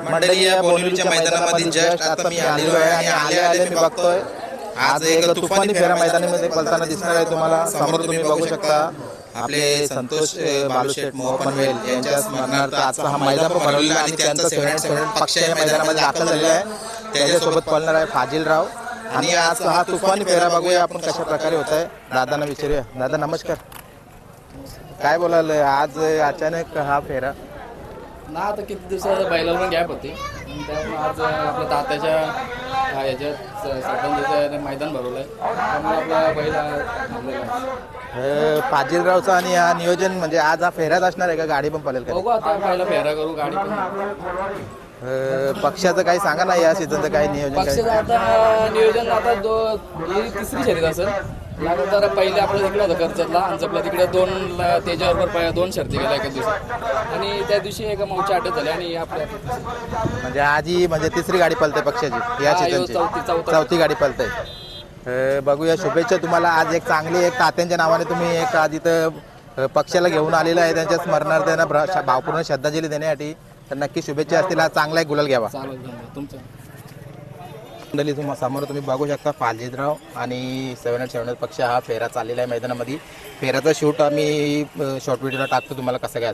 मंडळी या बोनिवलीच्या मैदानामध्ये जस्ट आता मी आलेलो आहे आणि आले आले मी बघतोय. आज एक तुफानी फेरा मैदानामध्ये पलताना दिसणार आहे तुम्हाला. समोर तुम्ही बघू शकता. आपले संतोष अ, बालुशेठ मोह पनवेल यांच्या स्मरणार्थ आजचा हा मैदान बनवलेला आणि त्यांचा सेव्हन सेव्हन पक्ष या मैदानामध्ये दाखल झालेला आहे. त्याच्यासोबत पळणार आहे फाजिलराव आणि आज हा तुफानी फेरा बघूया आपण कशा प्रकारे होत आहे दादांना विचारूया. दादा नमस्कार. काय बोलाल आज अचानक हा फेरा. ना आता किती दिवसाचा बैलाला पण गॅप होती. त्यामुळे आज आपल्या तात्याच्या हा, याच्यात स- सरपंचाचं मैदान भरवलं आहे त्यामुळे आपला बैल थांबलेला आहे. अ, आणि हा नियोजन म्हणजे आज हा फेराच असणार आहे का? गाडी पण पळेल का? बघू आता पहिला फेरा करू गाडी पण. अ, पक्षाचं काही सांगा ना या सीझनचं काही नियोजन पक्षाचं काय आता नियोजन आता दो ही तिसरी शर्यत असेल लागलं तर पहिले आपलं तिकडे होतं कर्जतला जपला तिकडे दोन ल- त्याच्याबरोबर पहिले दोन शर्ती गेल्या एका दिवशी. आणि त्या दिवशी एका मौच्या अटक झाली आणि आपल्या म्हणजे आजी म्हणजे तिसरी गाडी पळते पक्षाची या हा, यो सीझनची चौथी- चौथा. गाडी पळते अ, बघूया शुभेच्छा तुम्हाला. आज एक चांगली एक तात्यांच्या नावाने तुम्ही एक आज इथं अ, पक्षाला घेऊन आलेला आहे. त्यांच्या स्मरणार्थ त्यांना भावपूर्ण श्रद्धांजली देण्यासाठी तर नक्की शुभेच्छा असतील. आज चांगला एक गुलाल घ्यावा. चालेल धन्यवाद तुमचं. मंडळी तुम्हा समोर तुम्ही बघू शकता फालजीतराव आणि सेवन एट सेवन पक्ष हा फेरा चाललेला आहे मैदानामध्ये. फेराचा शूट आम्ही शॉर्ट व्हिडिओला टाकतो. तुम्हाला कसं काय